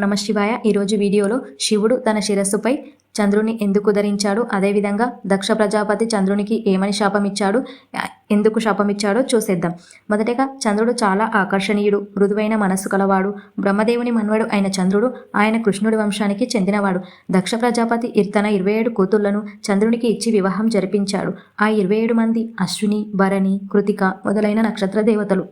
నమ శివాయ. ఈరోజు వీడియోలో శివుడు తన శిరస్సుపై చంద్రుని ఎందుకు ధరించాడు అదేవిధంగా దక్ష ప్రజాపతి చంద్రునికి ఏమని శాపం ఇచ్చాడు ఎందుకు శాపం ఇచ్చాడో చూసేద్దాం. మొదటగా చంద్రుడు చాలా ఆకర్షణీయుడు మృదువైన మనస్సు కలవాడు. బ్రహ్మదేవుని మన్వడు అయిన చంద్రుడు ఆయన కృష్ణుడి వంశానికి చెందినవాడు. దక్ష ప్రజాపతి తన ఇరవై ఏడు కూతుళ్ళను చంద్రునికి ఇచ్చి వివాహం జరిపించాడు. ఆ ఇరవై ఏడు మంది అశ్విని భరణి కృతిక మొదలైన నక్షత్ర దేవతలు.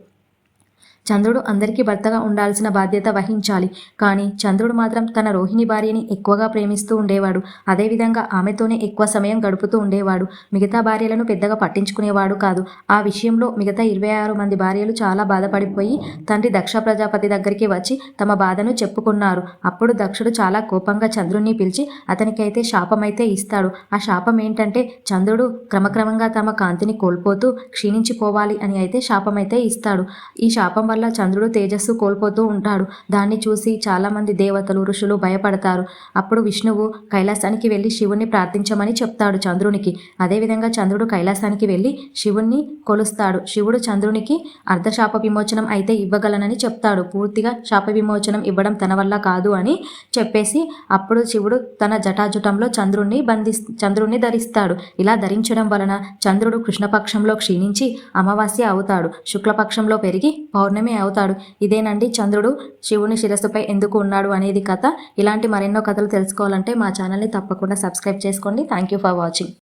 చంద్రుడు అందరికీ భర్తగా ఉండాల్సిన బాధ్యత వహించాలి. కానీ చంద్రుడు మాత్రం తన రోహిణి భార్యని ఎక్కువగా ప్రేమిస్తూ ఉండేవాడు. అదేవిధంగా ఆమెతోనే ఎక్కువ సమయం గడుపుతూ ఉండేవాడు. మిగతా భార్యలను పెద్దగా పట్టించుకునేవాడు కాదు. ఆ విషయంలో మిగతా ఇరవై ఆరు మంది భార్యలు చాలా బాధపడిపోయి తండ్రి దక్ష ప్రజాపతి దగ్గరికి వచ్చి తమ బాధను చెప్పుకున్నారు. అప్పుడు దక్షుడు చాలా కోపంగా చంద్రుణ్ణి పిలిచి అతనికైతే శాపమైతే ఇస్తాడు. ఆ శాపం ఏంటంటే చంద్రుడు క్రమక్రమంగా తమ కాంతిని కోల్పోతూ క్షీణించిపోవాలి అని అయితే శాపమైతే ఇస్తాడు. ఈ శాపం వల్ల చంద్రుడు తేజస్సు కోల్పోతూ ఉంటాడు. దాన్ని చూసి చాలామంది దేవతలు ఋషులు భయపడతారు. అప్పుడు విష్ణువు కైలాసానికి వెళ్ళి శివుణ్ణి ప్రార్థించమని చెప్తాడు చంద్రునికి. అదేవిధంగా చంద్రుడు కైలాసానికి వెళ్ళి శివుణ్ణి కొలుస్తాడు. శివుడు చంద్రునికి అర్ధ శాప విమోచనం అయితే ఇవ్వగలనని చెప్తాడు. పూర్తిగా శాప విమోచనం ఇవ్వడం తన వల్ల కాదు అని చెప్పేసి అప్పుడు శివుడు తన జటాజుటంలో చంద్రుణ్ణి బంధి చంద్రుణ్ణి ధరిస్తాడు. ఇలా ధరించడం వలన చంద్రుడు కృష్ణపక్షంలో క్షీణించి అమావాస్య అవుతాడు. శుక్లపక్షంలో పెరిగి పౌర్ణమి అవుతాడు. ఇదేనండి చంద్రుడు? శివుని శిరస్సుపై ఎందుకు ఉన్నాడు అనేది కథ. ఇలాంటి మరెన్నో కథలు తెలుసుకోవాలంటే మా ఛానల్ని తప్పకుండా సబ్స్క్రైబ్ చేసుకోండి. Thank you for watching.